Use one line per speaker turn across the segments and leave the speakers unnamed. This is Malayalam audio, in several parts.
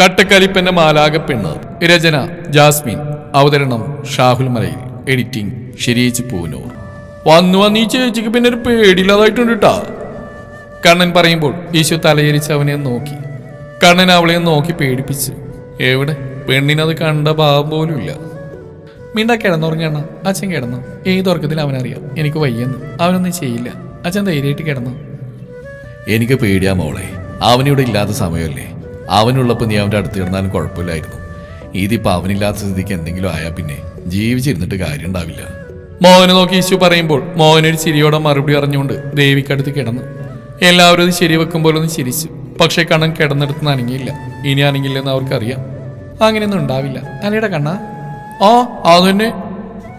കട്ടക്കലിപ്പന്റെ മാലാക പെണ്ണ്. രചന ജാസ്മിൻ. അവതരണം ഷാഹുൽ മലയിൽ. എഡിറ്റിംഗ് ശരിയേച്ചു പൂനൂർ. വന്നു വന്നീ ചേച്ചിക്ക് പിന്നെ ഒരു പേടിയില്ലാതായിട്ടുണ്ട് കണ്ണൻ പറയുമ്പോൾ ഈശു തലയരിച്ച് അവനെ നോക്കി. കണ്ണൻ അവളെ നോക്കി പേടിപ്പിച്ച്. എവിടെ? പെണ്ണിനത് കണ്ട ഭാവം പോലും ഇല്ല. മിണ്ട കിടന്നുറങ്ങണ അച്ഛൻ കിടന്നു. ഏത് ഉറക്കത്തിൽ അവനറിയാം. എനിക്ക് വയ്യെന്ന്. അവനൊന്നും ചെയ്യില്ല. അച്ഛൻ ധൈര്യമായിട്ട് കിടന്നു.
എനിക്ക് പേടിയാ മോളെ. അവനിവിടെ ഇല്ലാത്ത സമയമല്ലേ? അവനുള്ളപ്പോൾ നീ അവന്റെ അടുത്ത് ഇരുന്നാലും കുഴപ്പമില്ലായിരുന്നു. ഇതിപ്പോൾ അവനില്ലാത്ത സ്ഥിതിക്ക് എന്തെങ്കിലും ആയാൽ പിന്നെ ജീവിച്ചിരുന്നിട്ട് കാര്യം ഉണ്ടാവില്ല
മോഹനെ നോക്കി ഈശു പറയുമ്പോൾ മോഹനൊരു ചിരിയോടെ മറുപടി അറിഞ്ഞുകൊണ്ട് ദേവിക്കടുത്ത് കിടന്നു. എല്ലാവരും അത് പോലെ ഒന്ന് ചിരിച്ചു. പക്ഷേ കണ്ണൻ കിടന്നെടുത്ത് നനങ്ങിയില്ല ഇനി അനങ്ങില്ലെന്ന് അവർക്കറിയാം. അങ്ങനെയൊന്നും ഉണ്ടാവില്ല. അല്ലേടാ കണ്ണ? ആ അതുതന്നെ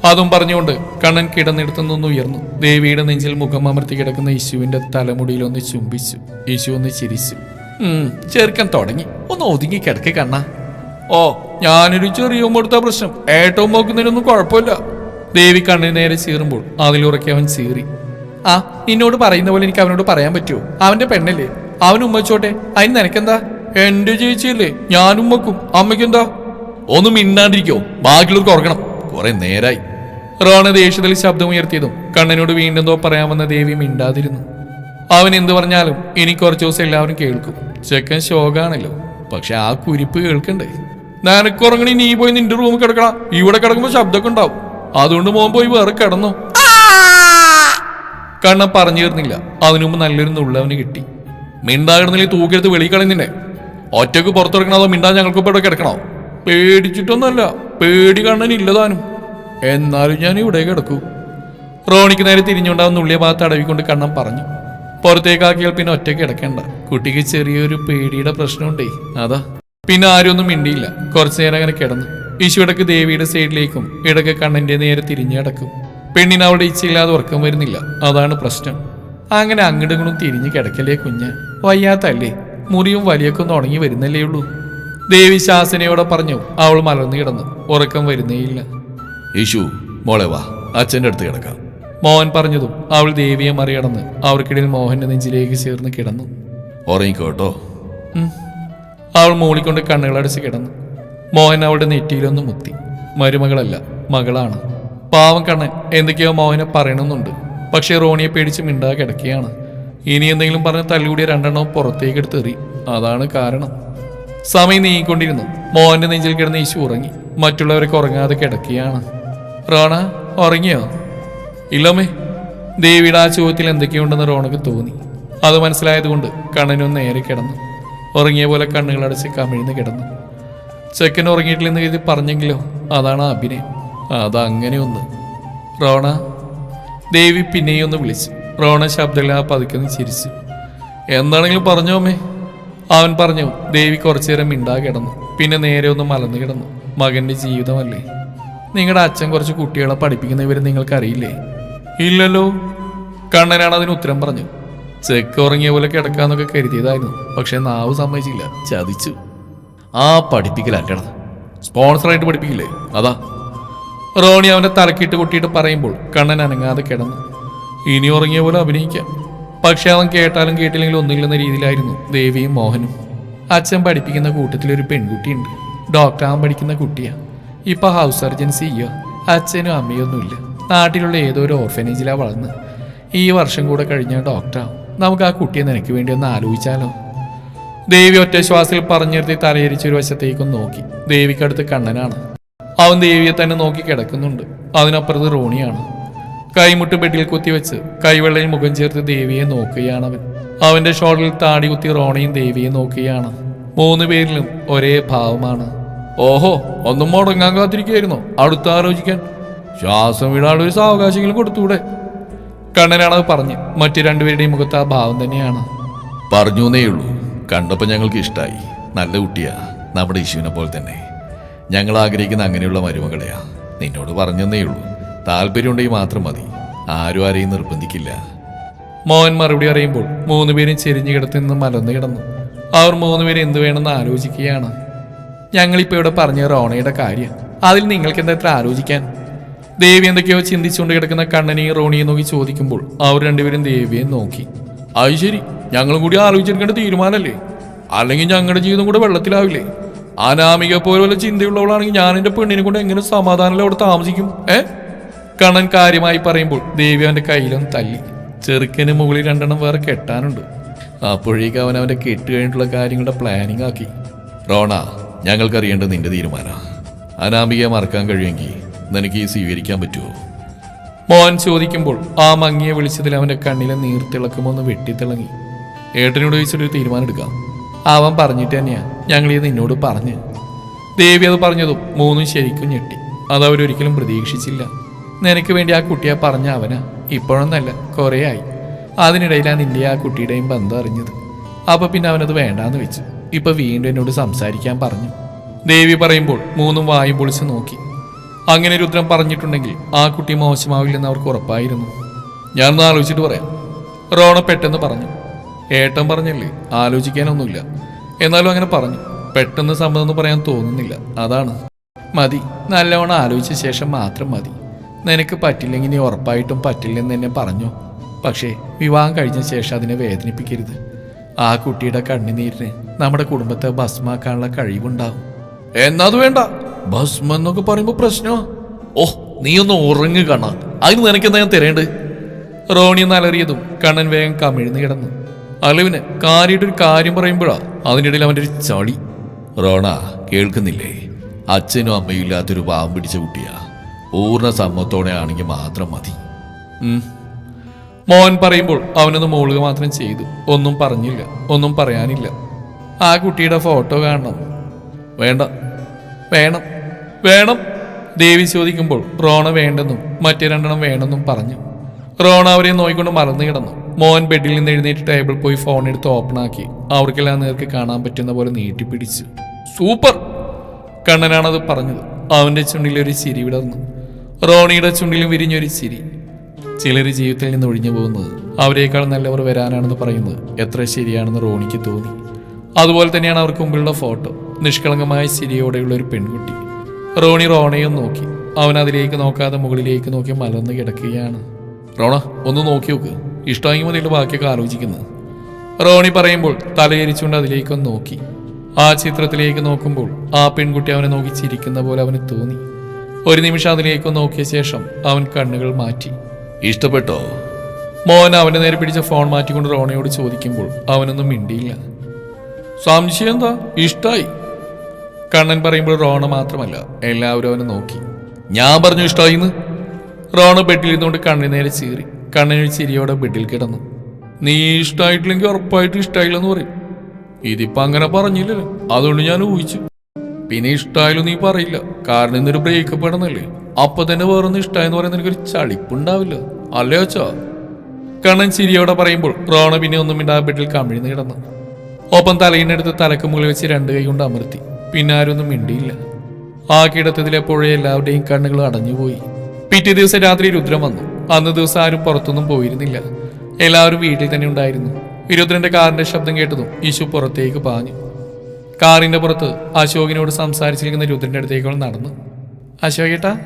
അതും പറഞ്ഞുകൊണ്ട് കണ്ണൻ കിടന്നെടുത്തു നിന്ന് ഉയർന്നു. ദേവിയുടെ നെഞ്ചിൽ മുഖം അമർത്തി കിടക്കുന്ന യേശുവിന്റെ തലമുടിയിൽ ഒന്ന് ചുംബിച്ചു. യേശു ഒന്ന് ചിരിച്ചു. ചെറുക്കൻ തുടങ്ങി. ഒന്ന് ഒതുങ്ങി കിടക്കി കണ്ണ. ഓ ഞാനൊരു ചെറിയ കൊടുത്ത പ്രശ്നം. ഏറ്റവും നോക്കുന്നതിനൊന്നും കുഴപ്പമില്ല. ദേവി കണ്ണിന് നേരെ ചീറുമ്പോൾ അതിലുറക്കി അവൻ ചീറി. ആ നിന്നോട് പറയുന്ന പോലെ എനിക്ക് അവനോട് പറയാൻ പറ്റുമോ അവന്റെ പെണ്ണല്ലേ? അവൻ ഉമ്മച്ചോട്ടെ അതിന് നിനക്കെന്താ? എന്റെ ചേച്ചിയല്ലേ? ഞാൻ ഉമ്മക്കും. അമ്മയ്ക്കെന്താ?
ഒന്നും മിണ്ടാണ്ടിരിക്കോ. ബാക്കിയുള്ളവർക്ക് ഓർക്കണം കുറെ നേരായി.
റോണ ദേഷ്യത്തിൽ ശബ്ദമുയർത്തിയതും കണ്ണനോട് വീണ്ടും എന്തോ പറയാമെന്ന ദേവി മിണ്ടാതിരുന്നു. അവൻ എന്തു പറഞ്ഞാലും ഇനി കുറച്ച് ദിവസം എല്ലാവരും കേൾക്കും. ചെക്കൻ ശോകാണല്ലോ. പക്ഷെ ആ കുരിപ്പ് കേൾക്കണ്ടേ? നനക്കുറങ്ങണി നീ പോയി നിന്റെ റൂമിൽ കിടക്കണം. ഇവിടെ കിടക്കുമ്പോ ശബ്ദമൊക്കെ ഉണ്ടാവും. അതുകൊണ്ട് മോൻ പോയി വേറെ കിടന്നു. കണ്ണ പറഞ്ഞു തീർന്നില്ല അതിനു മുമ്പ് നല്ലൊരു നുള്ളവന് കിട്ടി. മിണ്ടാകിടന്നില്ല തൂക്കിയെടുത്ത് വെളിയിൽ കളയുന്നില്ലേ ഒറ്റയ്ക്ക് പുറത്തിറക്കണോ അതോ മിണ്ടാ ഞങ്ങൾക്ക് ഇവിടെ കിടക്കണോ? പേടിച്ചിട്ടൊന്നല്ല പേടി കണ്ണനില്ലതാനും എന്നാലും ഞാൻ ഇവിടെ കിടക്കൂ. റോണിക്ക് നേരെ തിരിഞ്ഞുകൊണ്ട് ഉള്ളിയ ഭാഗത്ത് അടവിക്കൊണ്ട് കണ്ണൻ പറഞ്ഞു. പുറത്തേക്കാക്കിയാൽ പിന്നെ ഒറ്റയ്ക്ക് കിടക്കണ്ട. കുട്ടിക്ക് ചെറിയൊരു പേടിയുടെ പ്രശ്നമുണ്ടേ. അതാ. പിന്നെ ആരും ഒന്നും മിണ്ടിയില്ല. കുറച്ചു നേരം അങ്ങനെ കിടന്നു. ഈശോടക്ക് ദേവിയുടെ സൈഡിലേക്കും ഇടയ്ക്ക് കണ്ണന്റെ നേരെ തിരിഞ്ഞു കിടക്കും പെണ്ണിന് അവളുടെ ഇച്ഛയില്ലാതെ ഉറക്കം വരുന്നില്ല. അതാണ് പ്രശ്നം. അങ്ങനെ അങ്ങോട്ടും തിരിഞ്ഞ് കിടക്കല്ലേ കുഞ്ഞ്? വയ്യാത്തല്ലേ? മുറിയും വലിയൊക്കെ ഒന്ന് ഉണങ്ങി വരുന്നല്ലേ ഉള്ളൂ. ദേവി ശാസനയോടെ പറഞ്ഞു അവൾ മലർന്നു കിടന്നു. ഉറക്കം വരുന്നേയില്ല
യേശു മോളെ വാ. അച്ഛന്റെ അടുത്ത് കിടക്കാം.
മോഹൻ പറഞ്ഞതും അവൾ ദേവിയെ മറികടന്ന് അവർക്കിടയിൽ മോഹന്റെ നെഞ്ചിലേക്ക് ചേർന്ന് കിടന്നു.
ഉറങ്ങിക്കോട്ടോ.
അവൾ മൂളിക്കൊണ്ട് കണ്ണുകളടച്ച് കിടന്നു. മോഹൻ അവളുടെ നെറ്റിയിലൊന്ന് മുത്തി. മരുമകളല്ല മകളാണ്. പാവം കണ്ണൻ എന്തൊക്കെയോ മോഹനെ പറയണമെന്നുണ്ട്. പക്ഷേ റോണിയെ പേടിച്ച് മിണ്ടാ കിടക്കുകയാണ്. ഇനി എന്തെങ്കിലും പറഞ്ഞ് തല്ലുകൂടിയ രണ്ടെണ്ണവും പുറത്തേക്ക് എടുത്തെറി അതാണ് കാരണം. സമയം നീങ്ങിക്കൊണ്ടിരുന്നു. മോഹന്റെ നെഞ്ചിൽ കിടന്ന് ഈശു ഉറങ്ങി. മറ്റുള്ളവരൊക്കെ ഉറങ്ങാതെ കിടക്കുകയാണ്. റോണ ഉറങ്ങിയോ? ഇല്ലമ്മേ ദേവിയുടെ ആ ചോദ്യത്തിൽ എന്തൊക്കെയുണ്ടെന്ന് റോണക്ക് തോന്നി. അത് മനസ്സിലായതുകൊണ്ട് കണ്ണനും നേരെ കിടന്നു. ഉറങ്ങിയ പോലെ കണ്ണുകളടച്ച് കമിഴ്ന്ന് കിടന്നു. ചെക്കൻ ഉറങ്ങിയിട്ടില്ലെന്ന് കരുതി പറഞ്ഞെങ്കിലോ? അതാണ് അഭിനയം. അതങ്ങനെ ഒന്ന് റോണ ദേവി പിന്നെയും ഒന്ന് വിളിച്ചു. റോണ ശബ്ദമില്ലാതെ പതുക്കെ ചിരിച്ചു. എന്താണെങ്കിലും പറഞ്ഞോ അവൻ പറഞ്ഞു ദേവി കുറച്ചു നേരം മിണ്ടാ കിടന്നു. പിന്നെ നേരെ ഒന്ന് മലന്നു കിടന്നു. മകന്റെ ജീവിതമല്ലേ? നിങ്ങളുടെ അച്ഛൻ കുറച്ച് കുട്ടികളെ പഠിപ്പിക്കുന്ന ഇവരെ നിങ്ങൾക്ക് അറിയില്ലേ ഇല്ലല്ലോ. കണ്ണനാണ് അതിന് ഉത്തരം പറഞ്ഞു ചെക്ക് ഉറങ്ങിയ പോലെ കിടക്കാന്നൊക്കെ കരുതിയതായിരുന്നു. പക്ഷെ നാവ് സമ്മതിച്ചില്ല. ചതിച്ചു.
ആ പഠിപ്പിക്കലല്ലട
സ്പോൺസറായിട്ട് പഠിപ്പിക്കില്ലേ? അതാ. റോണി അവന്റെ തലക്കിട്ട് കൊട്ടിയിട്ട് പറയുമ്പോൾ കണ്ണൻ അനങ്ങാതെ കിടന്നു. ഇനി ഉറങ്ങിയ പോലെ അഭിനയിക്കാം. പക്ഷെ അവൻ കേട്ടാലും കേട്ടില്ലെങ്കിലും ഒന്നുമില്ലെന്ന രീതിയിലായിരുന്നു ദേവിയും മോഹനും. അച്ഛൻ പഠിപ്പിക്കുന്ന കൂട്ടത്തിലൊരു പെൺകുട്ടിയുണ്ട്. ഡോക്ടറാകാൻ പഠിക്കുന്ന കുട്ടിയാ. ഇപ്പൊ ഹൗസ് സർജൻ ചെയ്യുക അച്ഛനും അമ്മയൊന്നുമില്ല. നാട്ടിലുള്ള ഏതോ ഒരു ഓർഫനേജിലാ വളർന്ന്. ഈ വർഷം കൂടെ കഴിഞ്ഞ ഡോക്ടറാവും നമുക്ക് ആ കുട്ടിയെ നിനക്ക് വേണ്ടി ഒന്ന് ആലോചിച്ചാലോ? ദേവി ഒറ്റ ശ്വാസത്തിൽ പറഞ്ഞിരുത്തി തലയിരിച്ചൊരു വശത്തേക്കും നോക്കി. ദേവിക്കടുത്ത് കണ്ണനാണ്. അവൻ ദേവിയെ തന്നെ നോക്കി കിടക്കുന്നുണ്ട്. അതിനപ്പുറത്ത് റോണിയാണ്. കൈമുട്ട് ബെഡിൽ കുത്തിവെച്ച് കൈവെള്ളയിൽ മുഖം ചേർത്ത് ദേവിയെ നോക്കുകയാണ് അവൻ അവന്റെ ഷോളിൽ താടി കുത്തി റോണിയും ദേവിയെ നോക്കുകയാണ്. മൂന്ന് പേരിലും ഒരേ ഭാവമാണ്. ഓഹോ ഒന്നും മുടങ്ങാൻ കാത്തിരിക്കുകയായിരുന്നു. അടുത്ത ആലോചിക്കാൻ. ശ്വാസം വിടാതെ ഒരു സാവകാശങ്ങളും കൊടുത്തൂടെ കണ്ണനാണത് പറഞ്ഞ്. മറ്റു രണ്ടുപേരുടെയും മുഖത്ത് ആ ഭാവം തന്നെയാണ്.
പറഞ്ഞു എന്നേ ഉള്ളൂ. കണ്ടപ്പോൾ ഞങ്ങൾക്ക് ഇഷ്ടമായി നല്ല കുട്ടിയാ. നമ്മുടെ ഇശുവിനെ പോലെ തന്നെ. ഞങ്ങൾ ആഗ്രഹിക്കുന്ന അങ്ങനെയുള്ള മരുമകളെയാ. നിന്നോട് പറഞ്ഞെന്നേ ഉള്ളൂ. താല്പര്യമുണ്ടെങ്കിൽ മാത്രം മതി. ആരും ആരെയും നിർബന്ധിക്കില്ല.
മോഹൻ മറുപടി അറിയുമ്പോൾ മൂന്നുപേരും ചെരിഞ്ഞു കിടത്തി നിന്ന് മലർന്നു കിടന്നു. അവർ മൂന്നുപേരും എന്ത് വേണമെന്ന് ആലോചിക്കുകയാണ്. ഞങ്ങളിപ്പോൾ ഇവിടെ പറഞ്ഞ റോണയുടെ കാര്യം. അതിൽ നിങ്ങൾക്ക് എന്താ ഇത്ര ആലോചിക്കാൻ? ദേവി എന്തൊക്കെയോ ചിന്തിച്ചുകൊണ്ട് കിടക്കുന്ന കണ്ണനെയും റോണിയെ നോക്കി ചോദിക്കുമ്പോൾ അവർ രണ്ടുപേരും ദേവിയെ നോക്കി. അത് ശരി ഞങ്ങളും കൂടി ആലോചിച്ചെടുക്കേണ്ട തീരുമാനമല്ലേ അല്ലെങ്കിൽ ഞങ്ങളുടെ ജീവിതം കൂടെ വെള്ളത്തിലാവില്ലേ? അനാമിക പോലെ വല്ല ചിന്തയുള്ളവളാണെങ്കിൽ ഞാൻ എന്റെ പെണ്ണിനെ കൊണ്ട് എങ്ങനെ സമാധാനമല്ല അവിടെ താമസിക്കും ഏ? കണ്ണൻ കാര്യമായി പറയുമ്പോൾ ദേവി അവന്റെ കയ്യിലൊന്ന് തല്ലി. ചെറുക്കന് മുകളിൽ രണ്ടെണ്ണം വേറെ കെട്ടാനുണ്ട്. അപ്പോഴേക്ക് അവൻ അവന്റെ കെട്ട് കഴിഞ്ഞിട്ടുള്ള കാര്യങ്ങളുടെ പ്ലാനിങ് ആക്കി.
റോണ ഞങ്ങൾക്കറിയേണ്ടത് നിന്റെ തീരുമാനമാണ് അനാമികയെ മറക്കാൻ കഴിയുമെങ്കിൽ നിനക്ക് ഈ സ്വീകരിക്കാൻ പറ്റുമോ
മോൻ ചോദിക്കുമ്പോൾ ആ മങ്ങിയെ വിളിച്ചതിൽ അവന്റെ കണ്ണിലെ നീർത്തിളക്കമൊന്ന് വെട്ടിത്തിളങ്ങി. ഏട്ടനോട് ചോദിച്ചിട്ടൊരു തീരുമാനം എടുക്കാം. അവൻ പറഞ്ഞിട്ട് തന്നെയാ ഞങ്ങൾ ഇത് നിന്നോട് പറഞ്ഞു. ദേവി അത് പറഞ്ഞതും മൂന്നും ശരിക്കും ഞെട്ടി. അത് അവരൊരിക്കലും പ്രതീക്ഷിച്ചില്ല. നിനക്ക് വേണ്ടി ആ കുട്ടിയെ പറഞ്ഞ അവനാ. ഇപ്പോഴൊന്നല്ല കുറേ ആയി അതിനിടയിലാണ് നിന്റെ ആ കുട്ടിയുടെയും ബന്ധം അറിഞ്ഞത്. അപ്പൊ പിന്നെ അവനത് വേണ്ടാന്ന് വെച്ചു. ഇപ്പൊ വീണ്ടും എന്നോട് സംസാരിക്കാൻ പറഞ്ഞു. ദേവി പറയുമ്പോൾ മൂന്നും വായും പൊളിച്ച് നോക്കി. അങ്ങനെ രുദ്രം പറഞ്ഞിട്ടുണ്ടെങ്കിൽ ആ കുട്ടി മോശമാവില്ലെന്ന് അവർക്ക് ഉറപ്പായിരുന്നു. ഞാനൊന്ന് ആലോചിച്ചിട്ട് പറയാം. റോണ പെട്ടെന്ന് പറഞ്ഞു. ഏട്ടൻ പറഞ്ഞല്ലേ ആലോചിക്കാനൊന്നുമില്ല. എന്നാലും അങ്ങനെ പറഞ്ഞു. പെട്ടെന്ന് സമ്മതം പറയാൻ തോന്നുന്നില്ല. അതാണ്. മതി. നല്ലവണ്ണം ആലോചിച്ച ശേഷം മാത്രം മതി. നിനക്ക് പറ്റില്ലെങ്കിൽ നീ ഉറപ്പായിട്ടും പറ്റില്ലെന്ന് എന്നെ പറഞ്ഞു. പക്ഷേ വിവാഹം കഴിഞ്ഞ ശേഷം അതിനെ വേദനിപ്പിക്കരുത്. ആ കുട്ടിയുടെ കണ്ണുനീരിന് നമ്മുടെ കുടുംബത്തെ ഭസ്മാക്കാനുള്ള കഴിവുണ്ടാവും എന്നത് വേണ്ട. ഭസ്മം എന്നൊക്കെ പറയുമ്പോ പ്രശ്നോ ഓ നീ ഒന്ന് ഉറങ്ങി കണ്ണ. അതിന് നിനക്കെന്താ ഞാൻ തരേണ്ടത്? റോണി നലറിയതും കണ്ണൻ വേഗം കമിഴ്ന്ന് കിടന്നു. അലവിന് കാര്യമായിട്ടൊരു കാര്യം പറയുമ്പോഴാ അതിനിടയിൽ അവന്റെ ഒരു ചളി.
റോണ കേൾക്കുന്നില്ലേ? അച്ഛനും അമ്മയും ഇല്ലാത്തൊരു പാവം പിടിച്ച കുട്ടിയാ. പൂർണ സമ്മത്തോടെ ആണെങ്കിൽ മാത്രം മതി.
മോൻ പറയുമ്പോൾ അവനൊന്ന് മോളുക മാത്രം ചെയ്തു. ഒന്നും പറഞ്ഞില്ല. ഒന്നും പറയാനില്ല. ആ കുട്ടിയുടെ ഫോട്ടോ കാണണം. വേണ്ട. വേണം. വേണം. ദേവി ചോദിക്കുമ്പോൾ റോണ വേണ്ടെന്നും മറ്റേ രണ്ടെണ്ണം വേണമെന്നും പറഞ്ഞു. റോണ അവരെ നോയിക്കൊണ്ട് മറന്നു കിടന്നു. മോൻ ബെഡിൽ നിന്ന് എഴുന്നേറ്റ് ടേബിൾ പോയി ഫോൺ എടുത്ത് ഓപ്പൺ ആക്കി. അവർക്കെല്ലാം നേർക്ക് കാണാൻ പറ്റുന്ന പോലെ നീട്ടിപ്പിടിച്ചു സൂപ്പർ! കണ്ണനാണത് പറഞ്ഞത്. അവന്റെ ചുണ്ടിൽ ഒരു ചിരി വിടർന്നു. റോണിയുടെ ചുണ്ടിലും വിരിഞ്ഞൊരു ചിരി. ചിലർ ജീവിതത്തിൽ നിന്ന് ഒഴിഞ്ഞു പോകുന്നത് അവരെക്കാൾ നല്ലവർ വരാനാണെന്ന് പറയുന്നത് എത്ര ശരിയാണെന്ന് റോണിക്ക് തോന്നി. അതുപോലെ തന്നെയാണ് അവർക്ക് മുമ്പിലുള്ള ഫോട്ടോ. നിഷ്കളങ്കമായ ചിരിയോടെയുള്ള ഒരു പെൺകുട്ടി. റോണി റോണയും നോക്കി. അവൻ അതിലേക്ക് നോക്കാതെ മുകളിലേക്ക് നോക്കി മലർന്ന് കിടക്കുകയാണ്. റോണ ഒന്ന് നോക്കി നോക്ക്. ഇഷ്ടമെങ്കിൽ മതിയുടെ ബാക്കിയൊക്കെ ആലോചിക്കുന്നത് റോണി പറയുമ്പോൾ തലയിരിച്ചുകൊണ്ട് അതിലേക്കൊന്ന് നോക്കി. ആ ചിത്രത്തിലേക്ക് നോക്കുമ്പോൾ ആ പെൺകുട്ടി അവനെ നോക്കി ചിരിക്കുന്ന പോലെ അവന് തോന്നി. ഒരു നിമിഷം അതിലേക്ക് നോക്കിയ ശേഷം അവൻ കണ്ണുകൾ മാറ്റി.
ഇഷ്ടപ്പെട്ടോ?
മോൻ അവന്റെ നേരെ പിടിച്ച ഫോൺ മാറ്റിക്കൊണ്ട് റോണയോട് ചോദിക്കുമ്പോൾ അവനൊന്നും മിണ്ടിയില്ല. സംശയം എന്താ? ഇഷ്ടായി. കണ്ണൻ പറയുമ്പോൾ റോണ മാത്രമല്ല എല്ലാവരും അവനെ നോക്കി. ഞാൻ പറഞ്ഞു ഇഷ്ടമായിന്ന് റോണ ബെഡിൽ ഇരുന്നുകൊണ്ട് കണ്ണിന് നേരെ ചീറി കണ്ണിന് ചിരിയോടെ ബെഡിൽ കിടന്നു. നീ ഇഷ്ടമായിട്ടില്ലെങ്കിൽ ഉറപ്പായിട്ടും ഇഷ്ടമായില്ലെന്ന് പറയും. ഇതിപ്പോ അങ്ങനെ പറഞ്ഞില്ലല്ലോ. അതുകൊണ്ട് ഞാൻ ഊഹിച്ചു. പിന്നെ ഇഷ്ടമായാലും നീ പറയില്ല. കാരണം ഇന്നൊരു ബ്രേക്കപ്പ് ആണെന്നല്ലേ. അപ്പൊ തന്നെ വേറൊന്നും ഇഷ്ടമായെന്ന് പറയുന്ന എനിക്കൊരു ചളിപ്പുണ്ടാവില്ല അല്ലേ അച്ഛാ? കണ്ണൻ ചിരിയോടെ പറയുമ്പോൾ റോണ പിന്നെ ഒന്നും ഇണ്ടാ ബെഡിൽ കമിഴ്ന്ന് കിടന്നു. ഒപ്പം തലയിനടുത്ത് തലക്ക് മുകളിൽ വെച്ച് രണ്ട് കൈ കൊണ്ട് അമർത്തി. പിന്നെ ആരൊന്നും മിണ്ടിയില്ല. ആ കിടത്തതിലെപ്പോഴേ എല്ലാവരുടെയും കണ്ണുകൾ അടഞ്ഞുപോയി. പിറ്റേ ദിവസം രാത്രി രുദ്രം വന്നു. അന്ന് ദിവസം ആരും പുറത്തൊന്നും പോയിരുന്നില്ല. എല്ലാവരും വീട്ടിൽ തന്നെ ഉണ്ടായിരുന്നു. വിരുദ്രന്റെ കാറിന്റെ ശബ്ദം കേട്ടതും യേശു പുറത്തേക്ക് പാഞ്ഞു. കാറിന്റെ പുറത്ത് അശോകിനോട് സംസാരിച്ചിരിക്കുന്ന രുദ്രന്റെ അടുത്തേക്ക് നടന്നു. അശോകേട്ടാ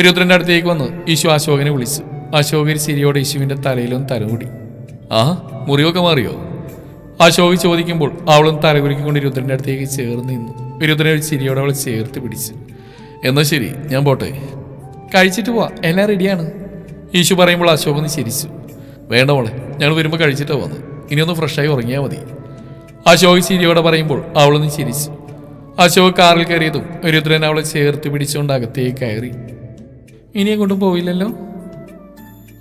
രുദ്രന്റെ അടുത്തേക്ക് വന്ന് യേശു അശോകനെ വിളിച്ചു. അശോകൻ ശരിയോടെ യേശുവിന്റെ തലയിലൊന്ന് തലകൂടി ആ മുറിവൊക്കെ മാറിയോ? അശോക് ചോദിക്കുമ്പോൾ അവളും തലകുലിക്കൊണ്ട് രുദ്രന്റെ അടുത്തേക്ക് ചേർന്ന് നിന്നു. രുദ്രൻ ഒരു ചിരിയോടെ അവളെ ചേർത്ത് പിടിച്ചു. എന്നാ ശരി ഞാൻ പോട്ടെ. കഴിച്ചിട്ട് പോവാ. എല്ലാം റെഡിയാണ് യേശു പറയുമ്പോൾ അശോക് ഒന്ന് ചിരിച്ചു. വേണ്ട മോളെ ഞങ്ങൾ വരുമ്പോൾ കഴിച്ചിട്ടാ വന്ന്. ഇനിയൊന്ന് ഫ്രഷായി ഉറങ്ങിയാൽ മതി. അശോക് ചിരിയോടെ പറയുമ്പോൾ അവളൊന്ന് ചിരിച്ചു. അശോക് കാറിൽ കയറിയതും രുദ്രൻ അവളെ ചേർത്ത് പിടിച്ചുകൊണ്ട് അകത്തേക്ക് കയറി. ഇനിയെ കൊണ്ടും പോയില്ലല്ലോ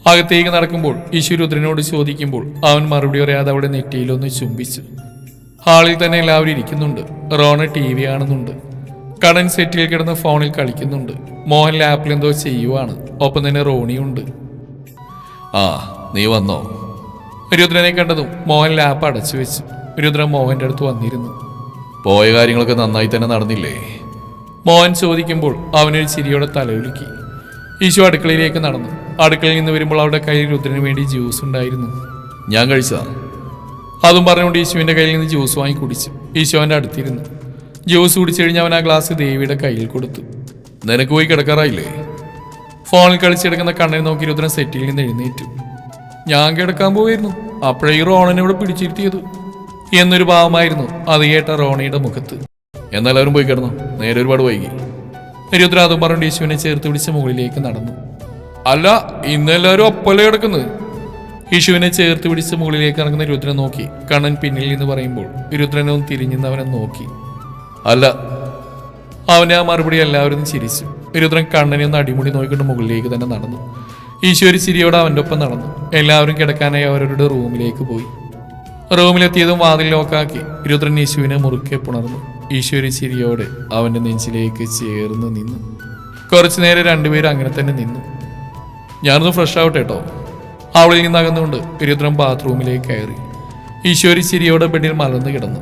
അകത്തേക്ക് നടക്കുമ്പോൾ യേശു രുദ്രനോട് ചോദിക്കുമ്പോൾ അവൻ മറുപടി പറയാതെ അവിടെ നെറ്റിയിലൊന്ന് ചുംബിച്ചു. ഹാളിൽ തന്നെ എല്ലാവരും ഇരിക്കുന്നുണ്ട്. റോണ ടി വി കാണുന്നുണ്ട്. കടൻ സെറ്റിൽ കിടന്ന് ഫോണിൽ കളിക്കുന്നുണ്ട്. മോഹൻ ലാപ്പിൽ എന്തോ ചെയ്യുവാണ്. ഒപ്പം തന്നെ റോണിയുണ്ട്.
ആ നീ വന്നോ?
രുദ്രനെ കണ്ടതും മോഹൻ ലാപ്പ് അടച്ചു വെച്ചു. രുദ്രൻ മോഹന്റെ അടുത്ത് വന്നിരുന്നു.
പോയ കാര്യങ്ങളൊക്കെ നന്നായി തന്നെ നടന്നില്ലേ?
മോഹൻ ചോദിക്കുമ്പോൾ അവനൊരു ചിരിയോടെ തലകുലുക്കി ഈശോ അടുക്കളയിലേക്ക് നടന്നു. അടുക്കളയിൽ നിന്ന് വരുമ്പോൾ അവരുടെ കയ്യിൽ രുദ്രന് വേണ്ടി ജ്യൂസ് ഉണ്ടായിരുന്നു.
ഞാൻ കഴിച്ചതാണ്
അതും പറഞ്ഞുകൊണ്ട് യേശുവിന്റെ കയ്യിൽ നിന്ന് ജ്യൂസ് വാങ്ങി കുടിച്ചു. ഈശു അവന്റെ അടുത്തിരുന്നു. ജ്യൂസ് കുടിച്ചു കഴിഞ്ഞ് അവൻ ആ ഗ്ലാസ് ദേവിയുടെ കയ്യിൽ കൊടുത്തു.
നിനക്ക് പോയി കിടക്കാറായില്ലേ?
ഫോണിൽ കളിച്ചെടുക്കുന്ന കണ്ണിൽ നോക്കി രുദ്രൻ സെറ്റിൽ നിന്ന് എഴുന്നേറ്റു. ഞാൻ കിടക്കാൻ പോയിരുന്നു. അപ്പോഴേ ഈ റോണനെ ഇവിടെ പിടിച്ചിരുത്തിയത്. എന്നൊരു ഭാവമായിരുന്നു അത് കേട്ട റോണിയുടെ മുഖത്ത്.
എന്നാലും പോയി കിടന്നു. നേരെ ഒരുപാട് വൈകി.
രുദ്ര അതും പറഞ്ഞു യേശുവിനെ ചേർത്ത് പിടിച്ച് മുകളിലേക്ക് നടന്നു. അല്ല ഇന്നെല്ലാവരും ഒപ്പല്ലേ കിടക്കുന്നത്? യേശുവിനെ ചേർത്ത് പിടിച്ച് മുകളിലേക്ക് ഇറങ്ങുന്ന രുദ്രൻ നോക്കി. കണ്ണൻ പിന്നിൽ നിന്ന് പറയുമ്പോൾ രുദ്രനും തിരിഞ്ഞെന്ന് അവനെ നോക്കി.
അല്ല
അവനെ ആ മറുപടി എല്ലാവരും ചിരിച്ചു. രുദ്രൻ കണ്ണനെ ഒന്ന് അടിമുടി നോക്കിക്കൊണ്ട് മുകളിലേക്ക് തന്നെ നടന്നു. ഈശോ ഒരു ചിരിയോടെ അവന്റെ ഒപ്പം നടന്നു. എല്ലാവരും കിടക്കാനായി അവരുടെ റൂമിലേക്ക് പോയി. റൂമിലെത്തിയതും വാതിൽ ലോക്കാക്കി രുദ്രൻ യേശുവിനെ മുറുക്കെ പുണർന്നു. ഈശ്വരി ചിരിയോടെ അവന്റെ നെഞ്ചിലേക്ക് ചേർന്ന് നിന്നു. കുറച്ചു നേരം രണ്ടുപേരും അങ്ങനെ തന്നെ നിന്നു. ഞാനൊന്ന് ഫ്രഷ് ആവട്ടെ കേട്ടോ അവളിൽ നിന്ന് അകന്നുകൊണ്ട് രുദ്രൻ ബാത്റൂമിലേക്ക് കയറി. ഈശോരി ചിരിയോടെ ബെഡിൽ മലർന്നു കിടന്നു.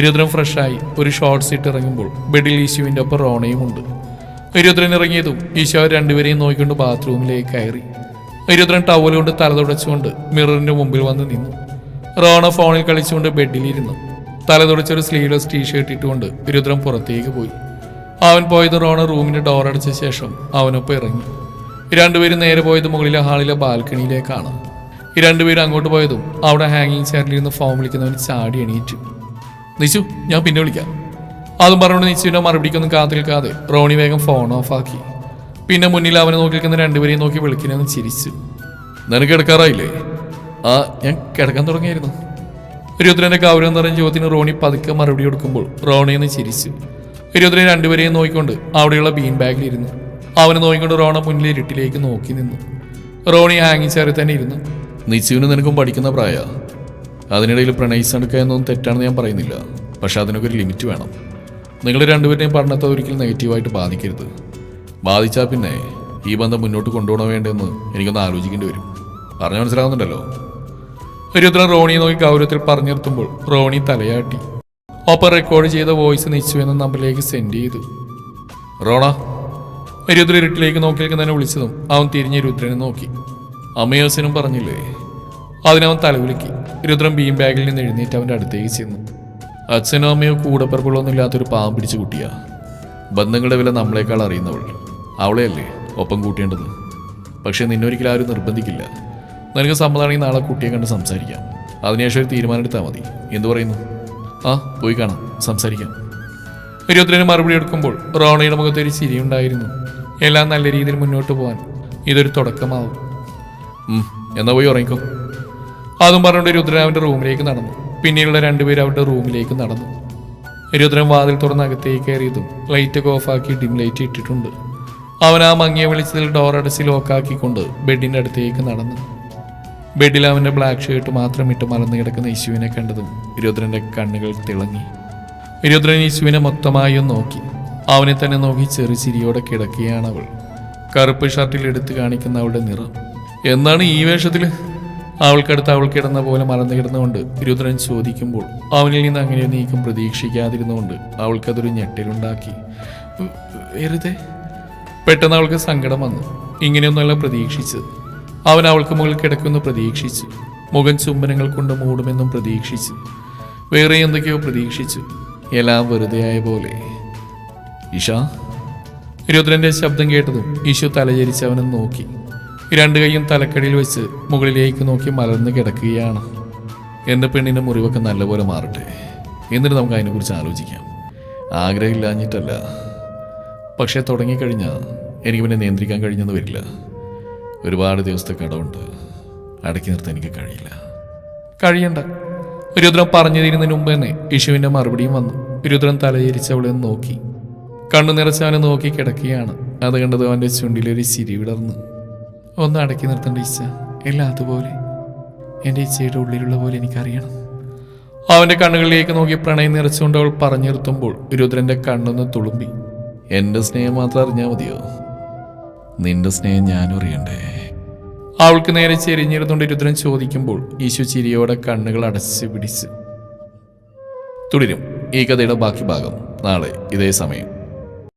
രുദ്രൻ ഫ്രഷായി ഒരു ഷോർട്ട്സ് ഇട്ട് ഇറങ്ങുമ്പോൾ ബെഡിൽ ഈശുവിന്റെ ഒപ്പം റോണയും ഉണ്ട്. രുദ്രൻ ഇറങ്ങിയതും ഈശോ രണ്ടുപേരെയും നോക്കിക്കൊണ്ട് ബാത്റൂമിലേക്ക് കയറി. രുദ്രൻ ടവൽ കൊണ്ട് തല തുടച്ചുകൊണ്ട് മിററിന്റെ മുമ്പിൽ വന്ന് നിന്നു. റോണ ഫോണിൽ കളിച്ചുകൊണ്ട് ബെഡിലിരുന്നു തല തുടച്ചൊരു സ്ലീവ്ലെസ് ടീഷർട്ട് ഇട്ടുകൊണ്ട് രുദ്രൻ പുറത്തേക്ക് പോയി. അവൻ പോയത് റോണ റൂമിന്റെ ഡോർ അടച്ച ശേഷം അവനൊപ്പം ഇറങ്ങി. രണ്ടുപേരും നേരെ പോയത് മുകളിലെ ഹാളിലെ ബാൽക്കണിയിലേക്കാണ്. രണ്ടുപേരും അങ്ങോട്ട് പോയതും അവിടെ ഹാങ്ങിങ് ചെയറിലിരുന്ന് ഫോം വിളിക്കുന്നവൻ ചാടി എണീറ്റു. നിശു ഞാൻ പിന്നെ വിളിക്കാം. അതും പറഞ്ഞുകൊണ്ട് നിശുവിന്റെ മറുപടിക്കൊന്നും കാത്തിരിക്കാതെ റോണി വേഗം ഫോൺ ഓഫാക്കി പിന്നെ മുന്നിൽ അവനെ നോക്കി നിൽക്കുന്ന രണ്ടുപേരെയും നോക്കി വിളിക്കണമെന്ന് ചിരിച്ചു.
നിനക്ക് എടുക്കാറായില്ലേ
ആ ഞാൻ കിടക്കാൻ തുടങ്ങിയായിരുന്നു. രുദ്രന്റെ ഗൗരവം നിറഞ്ഞ ചോദ്യത്തിന് റോണി പതുക്കെ മറുപടി കൊടുക്കുമ്പോൾ റോണിയെന്ന് ചിരിച്ചു. രുദ്രൻ രണ്ടുപേരെയും നോക്കിക്കൊണ്ട് അവിടെയുള്ള ബീൻ ബാഗിലിരുന്നു. അവനെ നോക്കിക്കൊണ്ട് റോണ മുന്നിൽ ഇരുട്ടിലേക്ക് നോക്കി നിന്നു. റോണി ഹാങ്ങിങ് ചെയറിൽ തന്നെ ഇരുന്നു.
നിശ്ചിവിന് നിനക്കും പഠിക്കുന്ന പ്രായ. അതിനിടയിൽ പ്രണയിച്ചെടുക്കുക എന്നൊന്നും തെറ്റാണെന്ന് ഞാൻ പറയുന്നില്ല. പക്ഷെ അതിനൊക്കെ ഒരു ലിമിറ്റ് വേണം. നിങ്ങൾ രണ്ടുപേരുടെയും പഠനത്തെ ഒരിക്കലും നെഗറ്റീവായിട്ട് ബാധിക്കരുത്. ബാധിച്ചാൽ പിന്നെ ഈ ബന്ധം മുന്നോട്ട് കൊണ്ടുപോകണോ വേണ്ടെന്ന് എനിക്കൊന്ന് ആലോചിക്കേണ്ടി വരും. പറഞ്ഞു മനസ്സിലാവുന്നുണ്ടല്ലോ?
രുദ്രൻ റോണിയെ നോക്കി ഗൗരവത്തിൽ പറഞ്ഞു നിർത്തുമ്പോൾ റോണി തലയാട്ടി. ഒപ്പം റെക്കോർഡ് ചെയ്ത വോയിസ് നിശ്ചു എന്ന നമ്പറിലേക്ക് സെൻഡ് ചെയ്തു.
റോണ
രുദ്ര ഇരുട്ടിലേക്ക് നോക്കി നിൽക്കുന്നതിനെ വിളിച്ചതും അവൻ തിരിഞ്ഞ് രുദ്രനെ നോക്കി.
അമയോസിനും പറഞ്ഞില്ലേ?
അതിനവൻ തലകുലുക്കി രുദ്രൻ ബീം ബാഗിൽ നിന്ന് എഴുന്നേറ്റ് അവന്റെ അടുത്തേക്ക് ചെന്നു.
അച്ഛനോ അമ്മയോ കൂടപ്പിറപ്പുകളൊന്നും ഇല്ലാത്തൊരു പാവം പിടിച്ച കുട്ടിയാ. ബന്ധങ്ങളുടെ വില നമ്മളെക്കാൾ അറിയുന്നവൾ. അവളെയല്ലേ ഒപ്പം കൂട്ടേണ്ടത്? പക്ഷേ നിന്നൊരിക്കലും ആരും നിർബന്ധിക്കില്ല. നിനക്ക് സമ്മതമാണെങ്കിൽ നാളെ കുട്ടിയെ കണ്ട് സംസാരിക്കാം. അതിനുശേഷം ഒരു തീരുമാനം എടുത്താൽ മതി. എന്തു പറയുന്നു? ആ പോയി കാണാം. സംസാരിക്കാം.
രുദ്രന് മറുപടി എടുക്കുമ്പോൾ റോണയുടെ മുഖത്തൊരു ചിരിയുണ്ടായിരുന്നു. എല്ലാം നല്ല രീതിയിൽ മുന്നോട്ട് പോകാൻ ഇതൊരു തുടക്കമാവും.
എന്നാ പോയി ഉറങ്ങിക്കോ.
അതും പറഞ്ഞുകൊണ്ട് രുദ്രൻ അവന്റെ റൂമിലേക്ക് നടന്നു. പിന്നീടുള്ള രണ്ടുപേരും അവരുടെ റൂമിലേക്ക് നടന്നു. രുദ്രൻ വാതിൽ തുറന്ന് അകത്തേക്ക് കയറിയതും ലൈറ്റൊക്കെ ഓഫാക്കി ഡിം ലൈറ്റ് ഇട്ടിട്ടുണ്ട്. അവൻ ആ മങ്ങിയ ഡോർ അടച്ച് ലോക്കാക്കിക്കൊണ്ട് ബെഡിന്റെ അടുത്തേക്ക് നടന്നു. ബെഡിൽ അവന്റെ ബ്ലാക്ക് ഷർട്ട് മാത്രം ഇട്ട് മലർന്നു കിടക്കുന്ന യേശുവിനെ കണ്ടതും രുദ്രന്റെ കണ്ണുകൾ തിളങ്ങി. രുദ്രൻ യേശുവിനെ മൊത്തമായി നോക്കി. അവനെ തന്നെ നോക്കി ചെറു ചിരിയോടെ കിടക്കുകയാണ് അവൾ. കറുപ്പ് ഷർട്ടിൽ എടുത്തു കാണിക്കുന്ന അവളുടെ നിറം. എന്നാണ് ഈ വേഷത്തിൽ അവൾക്കടുത്ത് അവൾ കിടന്ന പോലെ മറന്നു കിടന്നുകൊണ്ട് രുദ്രൻ ചോദിക്കുമ്പോൾ അവനിൽ നിന്ന് അങ്ങനെ നീക്കം പ്രതീക്ഷിക്കാതിരുന്നുകൊണ്ട് അവൾക്കതൊരു ഞെട്ടലുണ്ടാക്കി. "വെ- വെറുതെ? പെട്ടെന്ന് അവൾക്ക് സങ്കടം വന്നു. ഇങ്ങനെയൊന്നുമല്ല പ്രതീക്ഷിച്ചത്. അവൻ അവൾക്ക് മുകളിൽ കിടക്കുമെന്ന് പ്രതീക്ഷിച്ചു. മുഖം ചുംബനങ്ങൾ കൊണ്ട് മൂടുമെന്നും പ്രതീക്ഷിച്ചു. വേറെ എന്തൊക്കെയോ പ്രതീക്ഷിച്ചു. എല്ലാം വെറുതെയായ പോലെ.
ഇഷ
രുദ്രന്റെ ശബ്ദം കേട്ടതും ഈശു തലചരിച്ച് അവനെ നോക്കി. രണ്ട് കൈയും തലക്കടിയിൽ വെച്ച് മുകളിലേക്ക് നോക്കി മലർന്ന് കിടക്കുകയാണ്.
എന്റെ പെണ്ണിന്റെ മുറിവൊക്കെ നല്ലപോലെ മാറട്ടെ. എന്നിട്ട് നമുക്ക് അതിനെക്കുറിച്ച് ആലോചിക്കാം. ആഗ്രഹമില്ലാഞ്ഞിട്ടല്ല. പക്ഷേ തുടങ്ങിക്കഴിഞ്ഞാൽ എനിക്ക് പിന്നെ നിയന്ത്രിക്കാൻ കഴിഞ്ഞെന്ന് വരില്ല. ഒരുപാട് ദിവസത്തെ കടമുണ്ട്. അടക്കി നിർത്താൻ എനിക്ക് കഴിയില്ല.
കഴിയണ്ട. രുദ്രൻ പറഞ്ഞു തീരുന്നതിന് മുമ്പ് തന്നെ യേശുവിന്റെ മറുപടിയും വന്നു. രുദ്രൻ തലചരിച്ച് അവളെ നോക്കി. കണ്ണു നിറച്ച് അവനെ നോക്കി കിടക്കുകയാണ്. അത് കണ്ടത് അവന്റെ ചുണ്ടിലൊരു ചിരി വിടർന്നു. ഒന്ന് അടക്കി നിർത്തേണ്ട ഇച്ഛ എല്ലാം അതുപോലെ. എന്റെ ഇച്ഛയുടെ ഉള്ളിലുള്ള പോലെ എനിക്കറിയണം. അവന്റെ കണ്ണുകളിലേക്ക് നോക്കി പ്രണയം നിറച്ചുകൊണ്ട് അവൾ പറഞ്ഞു നിർത്തുമ്പോൾ രുദ്രന്റെ കണ്ണൊന്ന് തുളുമ്പി.
എന്റെ സ്നേഹം മാത്രം അറിഞ്ഞാൽ മതിയോ? നിന്റെ സ്നേഹം ഞാനും അറിയണ്ടേ?
അവൾക്ക് നേരെ ചെരിഞ്ഞിരുന്നുകൊണ്ട് രുദ്രൻ ചോദിക്കുമ്പോൾ ഈശു ചിരിയോടെ കണ്ണുകൾ അടച്ച് പിടിച്ച്.
തുടരും. ഈ കഥയുടെ ബാക്കി ഭാഗം നാളെ ഇതേ സമയം.